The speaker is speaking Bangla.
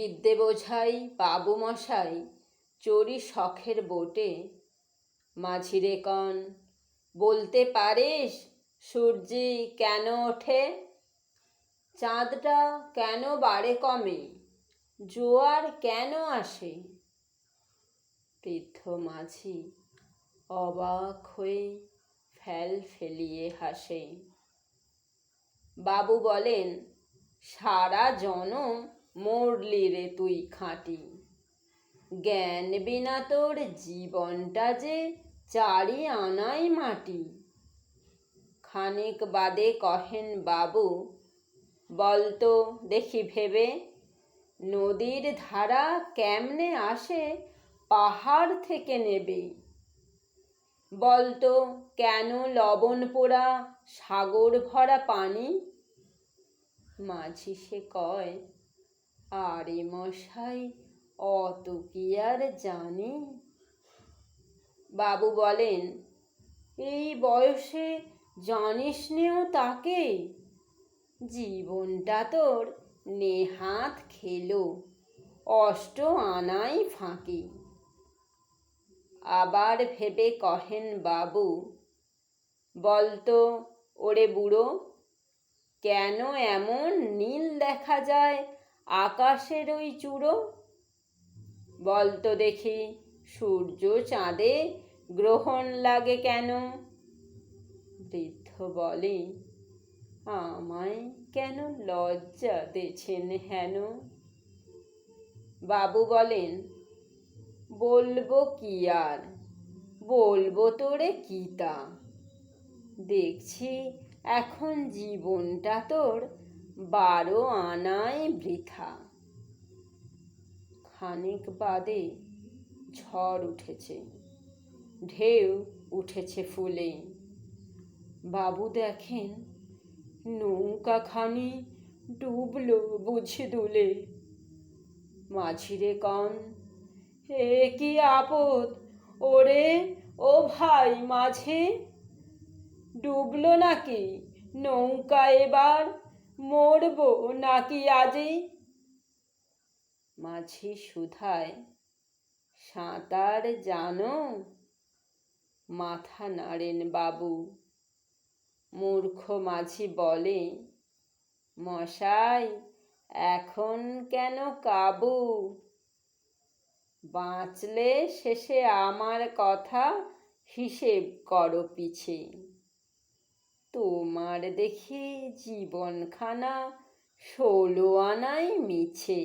বিদ্যে বোঝাই বাবু মশাই চড়ি শখের বোটে। মাঝিরে কন, বলতে পারিস সূর্যি কেন ওঠে? চাঁদটা কেন বাড়ে কমে? জোয়ার কেন আসে? বৃদ্ধ মাঝি অবাক হয়ে ফেল ফেলিয়ে হাসে। বাবু বলেন, সারা জনম মরলি রে তুই খাঁটি। জ্ঞান বিনা তোর জীবনটা যে চারি আনাই মাটি। খানিক বাদে কহেন বাবু বলতো দেখি ভেবে, নদীর ধারা কেমনে আসে পাহাড় থেকে নেবে? বলতো কেন লবণ পোড়া সাগর ভরা পানি? মাঝি সে কয় আরে মশাই, অত কি আর জানি? বাবু বলেন, এই বয়সে জানিস নেও তাকে? জীবনটা তোর নেহাত খেলো, অষ্ট আনাই ফাঁকি। আবার ভেবে কহেন বাবু, বলতো, ওরে বুড়ো, কেন এমন নীল দেখা যায়? আকাশের ওই চূড়ো? বলতো দেখি, সূর্য চাঁদে গ্রহণ লাগে কেন? বৃদ্ধ বলে, আমায় কেন লজ্জা দেছেন হেন? বাবু বলেন, বলব কি আর? বলব তোরে কি তা? দেখছি এখন জীবনটা তোর বারো আনায় বৃথা। খানিক বাদে ঝড় উঠেছে, ঢেউ উঠেছে ফুলে। বাবু দেখেন নৌকাখানি ডুবলো বুঝি দুলে। মাঝিরে কন, এ কি আপদ? ওরে, ও ভাই মাঝে ডুবলো নাকি? নৌকা এবার মরবো নাকি আজই? মাঝি সুধায়, সাঁতার জানো? মাথা নাড়েন বাবু। মূর্খ মাঝি বলে, মশাই, এখন কেন কাবু? বাঁচলে শেষে আমার কথা হিসেব করো পিছে। তোমার দেখে জীবনখানা ষোলো আনাই মিছে।